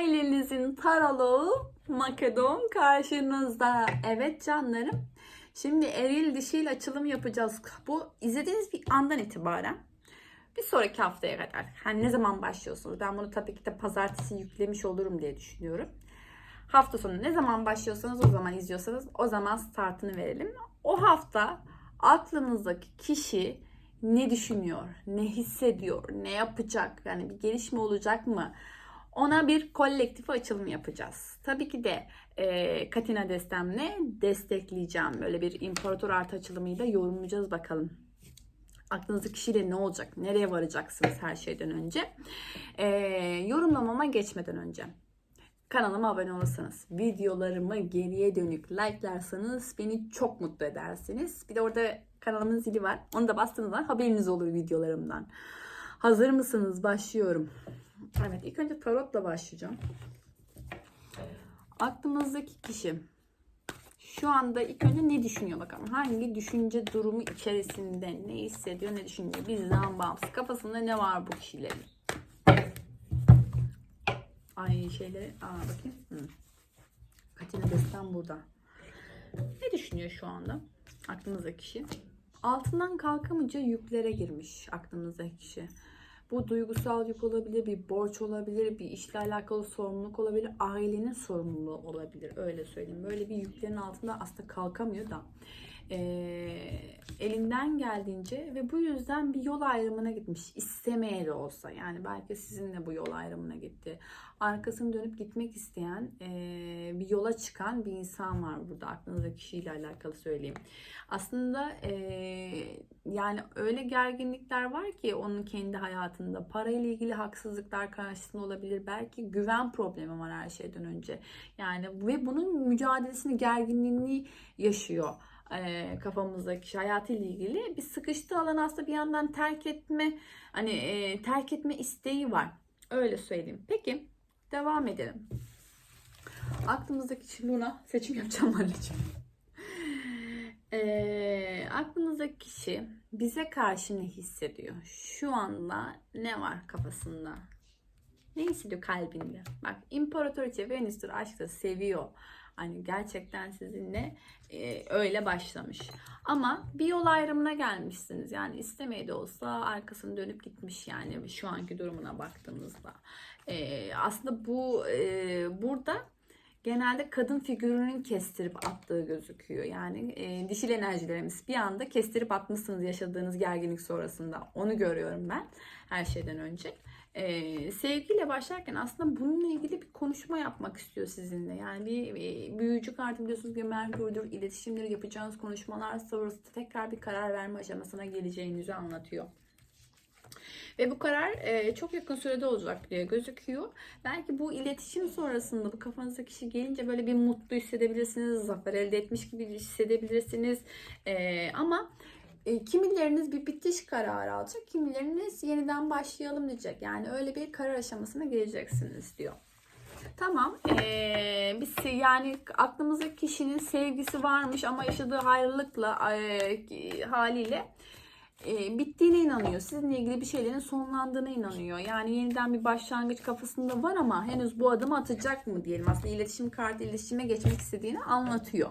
ailenizin taroloğu Makedon karşınızda. Evet canlarım. Şimdi eril dişil açılım yapacağız. Bu izlediğiniz bir andan itibaren bir sonraki haftaya kadar. Hani ne zaman başlıyorsunuz? Ben bunu tabii ki de pazartesi yüklemiş olurum diye düşünüyorum. Hafta sonu ne zaman başlıyorsanız o zaman izliyorsanız o zaman startını verelim. O hafta aklınızdaki kişi ne düşünüyor, ne hissediyor, ne yapacak, yani bir gelişme olacak mı? Ona bir kolektif açılım yapacağız. Tabii ki de e, Katina destemle destekleyeceğim. Böyle bir imparator artı açılımıyla yorumlayacağız bakalım. Aklınızdaki kişiyle ne olacak? Nereye varacaksınız her şeyden önce? E, yorumlamama geçmeden önce kanalıma abone olursanız, videolarımı geriye dönük like'larsanız beni çok mutlu edersiniz. Bir de orada kanalımın zili var. Onu da bastığınızda haberiniz olur videolarımdan. Hazır mısınız? Başlıyorum. Evet ilk önce tarotla başlayacağım. Aklınızdaki kişi şu anda ilk önce ne düşünüyor bakalım. Hangi düşünce durumu içerisinde ne hissediyor, ne düşünüyor. Bizden bağımsız. Kafasında ne var bu kişilerin? Ay şeyleri, aa bakayım. Hı. Katina Destan burada. Ne düşünüyor şu anda aklınızdaki kişi? Altından kalkamayınca yüklere girmiş aklınızdaki kişi. Bu duygusal yük olabilir, bir borç olabilir, bir işle alakalı sorumluluk olabilir, ailenin sorumluluğu olabilir. Öyle söyleyeyim. Böyle bir yüklerin altında aslında kalkamıyor da. Ee, elinden geldiğince ve bu yüzden bir yol ayrımına gitmiş. İstemeye de olsa. Yani belki sizinle bu yol ayrımına gitti. Arkasını dönüp gitmek isteyen ee, bir yola çıkan bir insan var burada. Aklınızdaki kişiyle alakalı söyleyeyim. Aslında ee, yani öyle gerginlikler var ki onun kendi hayatında. Parayla ilgili haksızlıklar karşısında olabilir. Belki güven problemi var her şeyden önce. Yani ve bunun mücadelesini, gerginliğini yaşıyor e, kafamızdaki kişi hayatıyla ilgili bir sıkıştığı alan aslında bir yandan terk etme hani e, terk etme isteği var. Öyle söyleyeyim. Peki devam edelim. Aklımızdaki kişi Luna seçim yapacağım anneciğim. E, aklınızdaki kişi bize karşı ne hissediyor? Şu anda ne var kafasında? Ne hissediyor kalbinde? Bak imparatoriçe Venüs'tür aşkta seviyor. Hani gerçekten sizinle e, öyle başlamış. Ama bir yol ayrımına gelmişsiniz. Yani istemeye de olsa arkasını dönüp gitmiş yani şu anki durumuna baktığımızda. E, aslında bu e, burada genelde kadın figürünün kestirip attığı gözüküyor. Yani e, dişil enerjilerimiz bir anda kestirip atmışsınız yaşadığınız gerginlik sonrasında. Onu görüyorum ben her şeyden önce. Ee, sevgiyle başlarken aslında bununla ilgili bir konuşma yapmak istiyor sizinle. Yani bir, bir büyücü kartı biliyorsunuz ki Merkür'dür, iletişimleri yapacağınız konuşmalar sonrasında tekrar bir karar verme aşamasına geleceğinizi anlatıyor. Ve bu karar e, çok yakın sürede olacak diye gözüküyor. Belki bu iletişim sonrasında bu kafanızdaki kişi gelince böyle bir mutlu hissedebilirsiniz. Zafer elde etmiş gibi hissedebilirsiniz. E, ama e, kimileriniz bir bitiş kararı alacak, kimileriniz yeniden başlayalım diyecek. Yani öyle bir karar aşamasına geleceksiniz diyor. Tamam. Ee, biz yani aklımızdaki kişinin sevgisi varmış ama yaşadığı ayrılıkla e, haliyle e, bittiğine inanıyor. Sizinle ilgili bir şeylerin sonlandığına inanıyor. Yani yeniden bir başlangıç kafasında var ama henüz bu adımı atacak mı diyelim. Aslında iletişim kartı iletişime geçmek istediğini anlatıyor.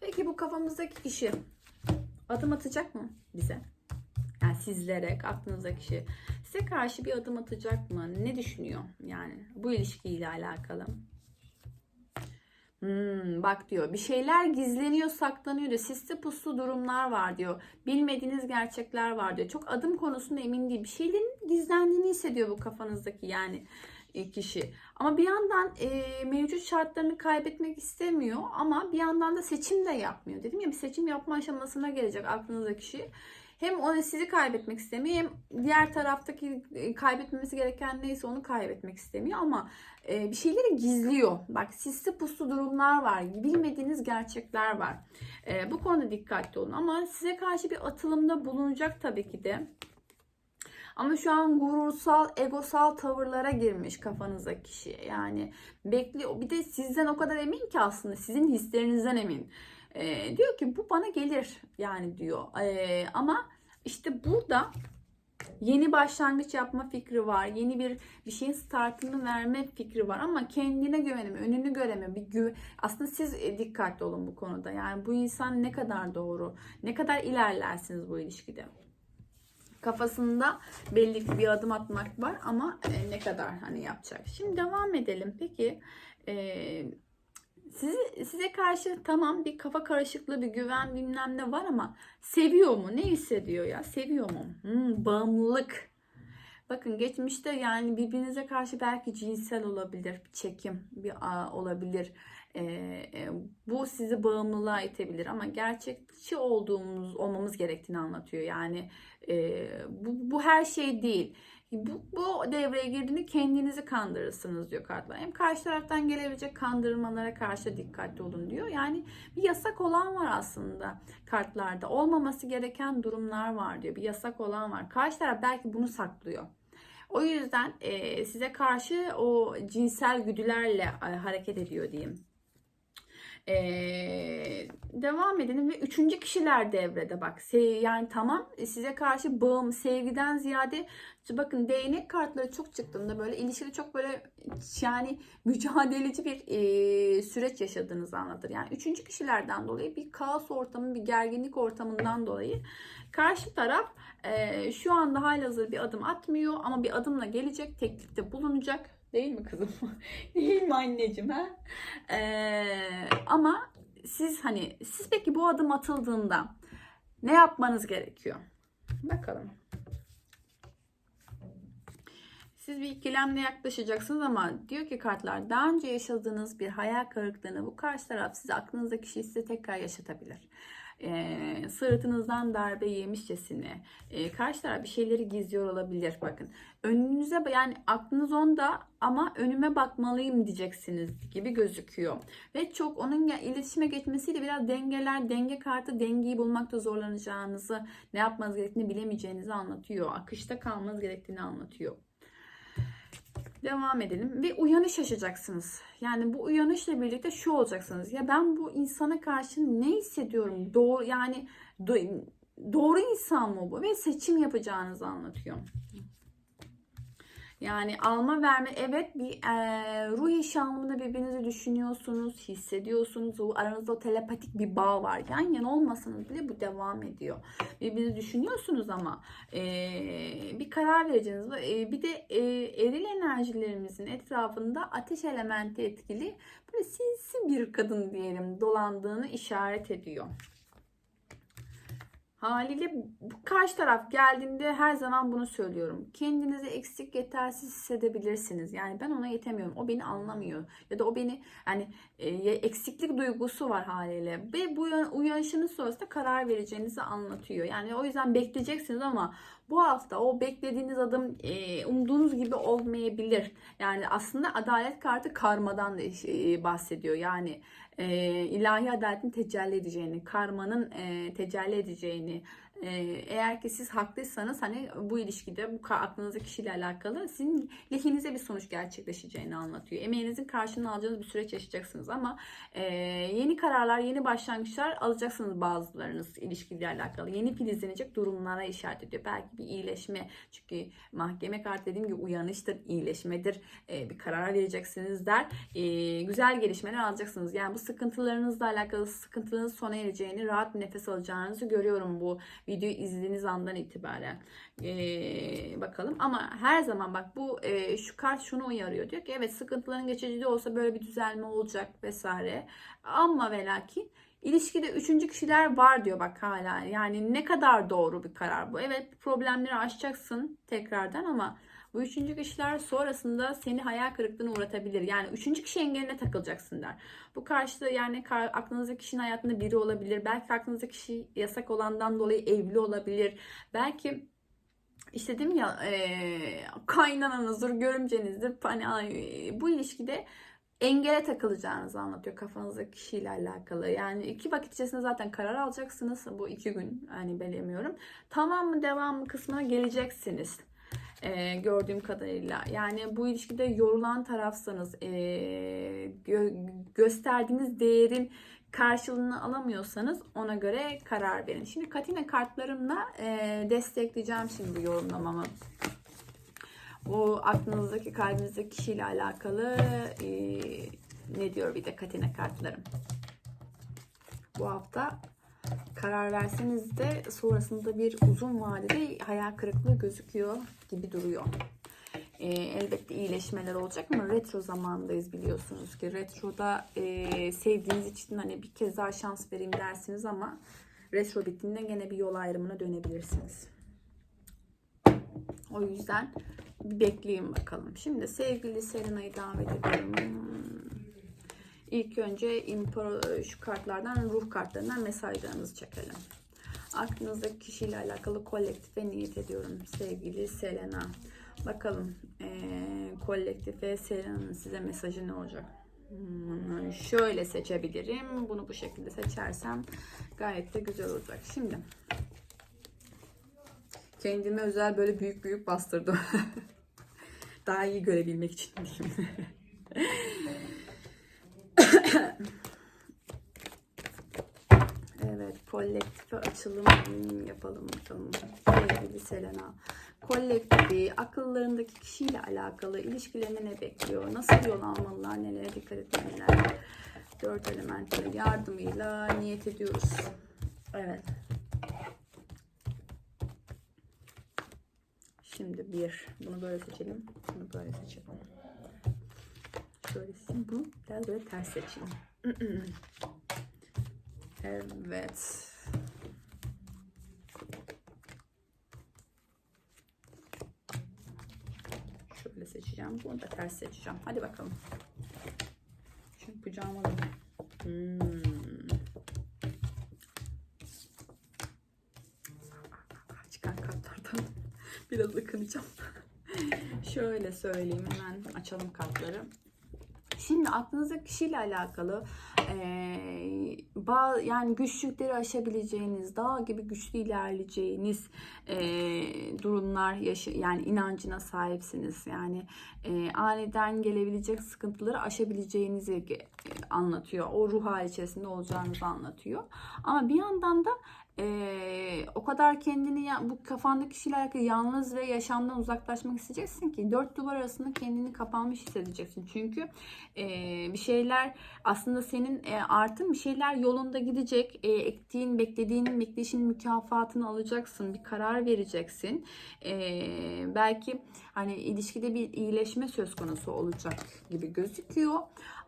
Peki bu kafamızdaki kişi adım atacak mı bize? Yani sizlere, aklınızdaki kişi size karşı bir adım atacak mı? Ne düşünüyor yani bu ilişkiyle alakalı? Hmm, bak diyor bir şeyler gizleniyor saklanıyor diyor. Sisli puslu durumlar var diyor. Bilmediğiniz gerçekler var diyor. Çok adım konusunda emin değil. Bir şeylerin gizlendiğini hissediyor bu kafanızdaki yani kişi. Ama bir yandan e, mevcut şartlarını kaybetmek istemiyor ama bir yandan da seçim de yapmıyor. Dedim ya bir seçim yapma aşamasına gelecek aklınızdaki kişi. Hem onu sizi kaybetmek istemiyor hem diğer taraftaki e, kaybetmemesi gereken neyse onu kaybetmek istemiyor ama e, bir şeyleri gizliyor. Bak sisli puslu durumlar var. Bilmediğiniz gerçekler var. E, bu konuda dikkatli olun ama size karşı bir atılımda bulunacak tabii ki de. Ama şu an gurursal, egosal tavırlara girmiş kafanızdaki kişi. Yani bekliyor. Bir de sizden o kadar emin ki aslında sizin hislerinizden emin. Ee, diyor ki bu bana gelir yani diyor. Ee, ama işte burada Yeni başlangıç yapma fikri var. Yeni bir bir şeyin startını verme fikri var ama kendine güvenemiyor, önünü göremiyor. Bir güve- aslında siz e, dikkatli olun bu konuda. Yani bu insan ne kadar doğru, ne kadar ilerlersiniz bu ilişkide. Kafasında belli bir adım atmak var ama e, ne kadar hani yapacak. Şimdi devam edelim. Peki e, sizi, size karşı tamam bir kafa karışıklığı, bir güven bilmem ne var ama seviyor mu? Ne hissediyor ya? Seviyor mu? Hmm, bağımlılık. Bakın geçmişte yani birbirinize karşı belki cinsel olabilir, bir çekim bir ağ olabilir. Ee, e, bu sizi bağımlılığa itebilir ama gerçekçi olduğumuz olmamız gerektiğini anlatıyor. Yani e, bu, bu her şey değil. Bu, bu devreye girdiğinde kendinizi kandırırsınız diyor kartlar. Hem karşı taraftan gelebilecek kandırmalara karşı dikkatli olun diyor. Yani bir yasak olan var aslında kartlarda. Olmaması gereken durumlar var diyor. Bir yasak olan var. Karşı taraf belki bunu saklıyor. O yüzden e, size karşı o cinsel güdülerle e, hareket ediyor diyeyim. Ee, devam edelim ve üçüncü kişiler devrede bak yani tamam size karşı bağım sevgiden ziyade bakın değnek kartları çok çıktığında böyle ilişkide çok böyle yani mücadeleci bir e, süreç yaşadığınızı anlatır. Yani üçüncü kişilerden dolayı bir kaos ortamı bir gerginlik ortamından dolayı karşı taraf e, şu anda halihazır bir adım atmıyor ama bir adımla gelecek teklifte bulunacak Değil mi kızım? Değil mi anneciğim ha? Ee, ama siz hani siz peki bu adım atıldığında ne yapmanız gerekiyor? Bakalım. Siz bir ikilemle yaklaşacaksınız ama diyor ki kartlar daha önce yaşadığınız bir hayal kırıklığını bu karşı taraf size aklınızdaki kişi size tekrar yaşatabilir. Ee, sırtınızdan darbe yemişçesine e, karşı taraf bir şeyleri gizliyor olabilir bakın. Önünüze yani aklınız onda ama önüme bakmalıyım diyeceksiniz gibi gözüküyor. Ve çok onun iletişime geçmesiyle biraz dengeler denge kartı dengeyi bulmakta zorlanacağınızı ne yapmanız gerektiğini bilemeyeceğinizi anlatıyor. Akışta kalmanız gerektiğini anlatıyor Devam edelim ve uyanış yaşayacaksınız. Yani bu uyanışla birlikte şu olacaksınız. Ya ben bu insana karşı ne hissediyorum? Doğru yani do- doğru insan mı bu? Ve seçim yapacağınızı anlatıyor. Yani alma verme evet bir e, ruh eşi anlamında birbirinizi düşünüyorsunuz, hissediyorsunuz. O, aranızda o telepatik bir bağ var. Yan yana olmasanız bile bu devam ediyor. Birbirinizi düşünüyorsunuz ama e, bir karar vereceğiniz. E, bir de e, eril enerjilerimizin etrafında ateş elementi etkili böyle sinsi bir kadın diyelim dolandığını işaret ediyor. Haliyle karşı taraf geldiğinde her zaman bunu söylüyorum. Kendinizi eksik yetersiz hissedebilirsiniz. Yani ben ona yetemiyorum. O beni anlamıyor. Ya da o beni hani e, eksiklik duygusu var haliyle. Ve bu uyan- uyanışınız sonrasında karar vereceğinizi anlatıyor. Yani o yüzden bekleyeceksiniz ama bu hafta o beklediğiniz adım e, umduğunuz gibi olmayabilir. Yani aslında adalet kartı karmadan da e, bahsediyor. Yani e, ilahi adaletin tecelli edeceğini, karmanın e, tecelli edeceğini, eğer ki siz haklıysanız hani bu ilişkide bu aklınızdaki kişiyle alakalı sizin lehinize bir sonuç gerçekleşeceğini anlatıyor. Emeğinizin karşılığını alacağınız bir süreç yaşayacaksınız ama e, yeni kararlar, yeni başlangıçlar alacaksınız bazılarınız ilişkiyle alakalı. Yeni filizlenecek durumlara işaret ediyor. Belki bir iyileşme çünkü mahkeme kartı dediğim gibi uyanıştır, iyileşmedir. E, bir karar vereceksiniz der. E, güzel gelişmeler alacaksınız. Yani bu sıkıntılarınızla alakalı sıkıntınız sona ereceğini, rahat bir nefes alacağınızı görüyorum bu videoyu izlediğiniz andan itibaren. Ee, bakalım ama her zaman bak bu e, şu kart şunu uyarıyor. Diyor ki evet sıkıntıların geçici de olsa böyle bir düzelme olacak vesaire. Ama ve lakin İlişkide üçüncü kişiler var diyor bak hala. Yani ne kadar doğru bir karar bu. Evet problemleri aşacaksın tekrardan ama bu üçüncü kişiler sonrasında seni hayal kırıklığına uğratabilir. Yani üçüncü kişi engeline takılacaksın der. Bu karşıda yani aklınızdaki kişinin hayatında biri olabilir. Belki aklınızdaki kişi yasak olandan dolayı evli olabilir. Belki işte dedim ya e, kaynananızdır, görümcenizdir. Hani bu ilişkide engele takılacağınızı anlatıyor kafanızdaki kişiyle alakalı. Yani iki vakit içerisinde zaten karar alacaksınız. Bu iki gün hani bilemiyorum. Tamam mı devam mı kısmına geleceksiniz. Ee, gördüğüm kadarıyla. Yani bu ilişkide yorulan tarafsanız ee, gö- gösterdiğiniz değerin karşılığını alamıyorsanız ona göre karar verin. Şimdi Katina kartlarımla e, destekleyeceğim şimdi bu yorumlamamı. O aklınızdaki, kalbinizdeki kişiyle alakalı e, ne diyor bir de Katina kartlarım. Bu hafta karar verseniz de sonrasında bir uzun vadede hayal kırıklığı gözüküyor gibi duruyor. E, elbette iyileşmeler olacak ama retro zamandayız biliyorsunuz ki retroda e, sevdiğiniz için hani bir kez daha şans vereyim dersiniz ama retro bittiğinde gene bir yol ayrımına dönebilirsiniz. O yüzden bir bekleyin bakalım. Şimdi sevgili Serena'yı davet ediyorum. İlk önce imparo- şu kartlardan, ruh kartlarından mesajlarınızı çekelim. Aklınızdaki kişiyle alakalı kolektife niyet ediyorum sevgili Selena. Bakalım eee kolektife Selena'nın size mesajı ne olacak? Şöyle seçebilirim. Bunu bu şekilde seçersem gayet de güzel olacak. Şimdi kendime özel böyle büyük büyük bastırdım. Daha iyi görebilmek için diyeyim. Evet, kolektife açılım yapalım bakalım. Sevgili Selena. Kolektifi, akıllarındaki kişiyle alakalı ilişkilerine ne bekliyor? Nasıl yol almalılar? Nelere dikkat etmeliler? Dört elementin yardımıyla niyet ediyoruz. Evet. Şimdi bir. Bunu böyle seçelim. Bunu böyle seçelim. Şöyle seçeyim. Bunu biraz böyle ters seçeyim. Evet. Şöyle seçeceğim. Bunu da ters seçeceğim. Hadi bakalım. Çünkü kucağıma alayım. Hmm. Çıkan kartlardan biraz ıkınacağım. Şöyle söyleyeyim hemen açalım kartları. Şimdi aklınızdaki kişiyle alakalı eee, bazı yani güçlükleri aşabileceğiniz, dağ gibi güçlü ilerleyeceğiniz eee, durumlar yaşa yani inancına sahipsiniz. Yani eee, aniden gelebilecek sıkıntıları aşabileceğinizi ge- anlatıyor. O ruh hali içerisinde olacağınızı anlatıyor. Ama bir yandan da eee, o kadar kendini bu kafandaki alakalı yalnız ve yaşamdan uzaklaşmak isteyeceksin ki dört duvar arasında kendini kapanmış hissedeceksin. Çünkü eee, bir şeyler aslında senin e, artın bir şeyler yolunda gidecek. E, ektiğin, beklediğin, bekleyişin mükafatını alacaksın. Bir karar vereceksin. E, belki hani ilişkide bir iyileşme söz konusu olacak gibi gözüküyor.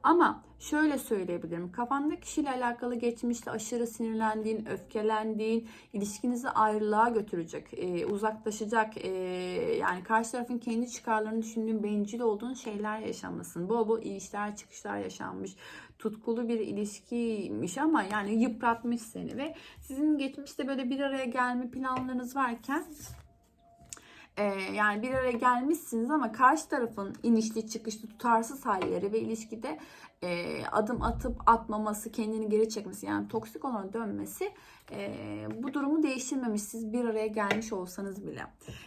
Ama şöyle söyleyebilirim. Kafandaki kişiyle alakalı geçmişte aşırı sinirlendiğin, öfkelendiğin, ilişkinizi ayrılığa götürecek, e, uzaklaşacak, e, yani karşı tarafın kendi çıkarlarını düşündüğün, bencil olduğun şeyler yaşamasın. Bol bol inişler çıkışlar yaşanmış. Tutkulu bir ilişkiymiş ama yani yıpratmış seni ve sizin geçmişte böyle bir araya gelme planlarınız varken ee, yani bir araya gelmişsiniz ama karşı tarafın inişli çıkışlı tutarsız halleri ve ilişkide e, adım atıp atmaması, kendini geri çekmesi yani toksik olana dönmesi e, bu durumu değiştirmemiş siz bir araya gelmiş olsanız bile.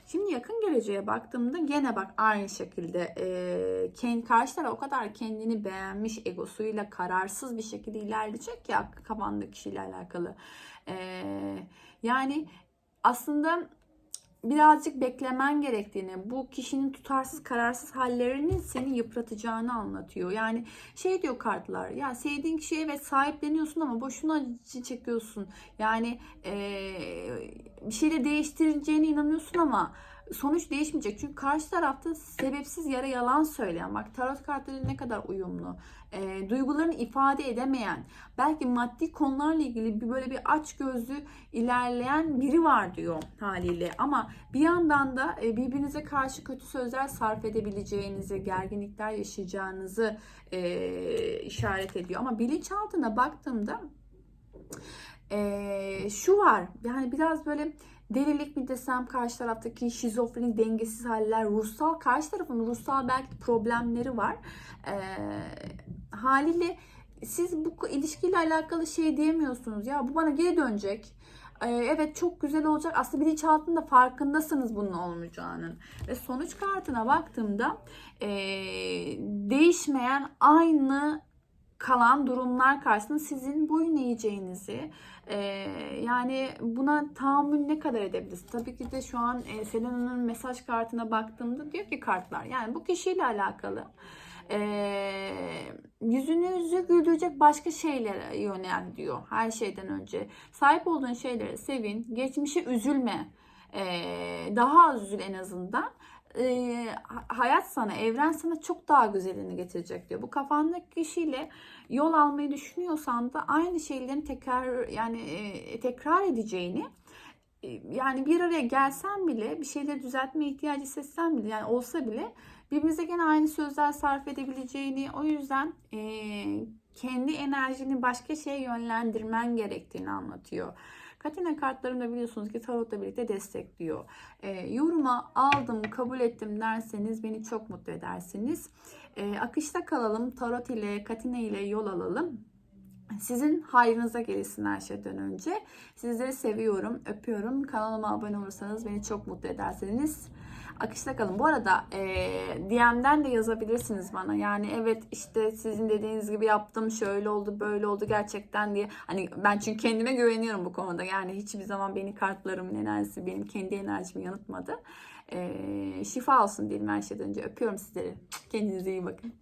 Şimdi yakın geleceğe baktığımda gene bak aynı şekilde e, kendi, karşı taraf o kadar kendini beğenmiş egosuyla kararsız bir şekilde ilerleyecek ya kafandaki kişiyle alakalı. Yani aslında birazcık beklemen gerektiğini, bu kişinin tutarsız kararsız hallerinin seni yıpratacağını anlatıyor. Yani şey diyor kartlar, ya sevdiğin kişiye evet sahipleniyorsun ama boşuna acı çekiyorsun. Yani eee, bir şeyle değiştireceğine inanıyorsun ama sonuç değişmeyecek. Çünkü karşı tarafta sebepsiz yere yalan söyleyen, bak tarot kartları ne kadar uyumlu. Eee, duygularını ifade edemeyen, belki maddi konularla ilgili bir böyle bir aç gözlü ilerleyen biri var diyor haliyle. Ama bir yandan da e, birbirinize karşı kötü sözler sarf edebileceğinizi, gerginlikler yaşayacağınızı e, işaret ediyor. Ama bilinçaltına baktığımda e, şu var. Yani biraz böyle delilik mi desem karşı taraftaki şizofrenik dengesiz haller, ruhsal karşı tarafın ruhsal belki problemleri var. E, haliyle siz bu ilişkiyle alakalı şey diyemiyorsunuz. Ya bu bana geri dönecek. Ee, evet çok güzel olacak. Aslında bilinçaltında farkındasınız bunun olmayacağının. Ve sonuç kartına baktığımda ee, değişmeyen aynı kalan durumlar karşısında sizin boyun eğeceğinizi e, yani buna tahammül ne kadar edebilirsiniz? Tabii ki de şu an e, Selena'nın mesaj kartına baktığımda diyor ki kartlar yani bu kişiyle alakalı e, yüzünüzü güldürecek başka şeylere yönel diyor her şeyden önce. Sahip olduğun şeylere sevin, geçmişe üzülme. E, daha az üzül en azından e, hayat sana, evren sana çok daha güzelini getirecek diyor. Bu kafandaki kişiyle yol almayı düşünüyorsan da aynı şeylerin tekrar yani e, tekrar edeceğini e, yani bir araya gelsen bile bir şeyleri düzeltmeye ihtiyacı hissetsen bile yani olsa bile birbirinize gene aynı sözler sarf edebileceğini o yüzden e, kendi enerjini başka şeye yönlendirmen gerektiğini anlatıyor. Katina kartlarım da biliyorsunuz ki tarotla birlikte destekliyor. E, yoruma aldım, kabul ettim derseniz beni çok mutlu edersiniz. E, akışta kalalım. Tarot ile, Katina ile yol alalım. Sizin hayrınıza gelsin her şeyden önce. Sizleri seviyorum, öpüyorum. Kanalıma abone olursanız beni çok mutlu edersiniz. Akışta kalın. Bu arada e, DM'den de yazabilirsiniz bana. Yani evet işte sizin dediğiniz gibi yaptım, şöyle oldu, böyle oldu gerçekten diye. Hani ben çünkü kendime güveniyorum bu konuda. Yani hiçbir zaman beni kartlarımın enerjisi, benim kendi enerjimi yanıtmadı. E, şifa olsun diyelim her şeyden önce. Öpüyorum sizleri. Kendinize iyi bakın.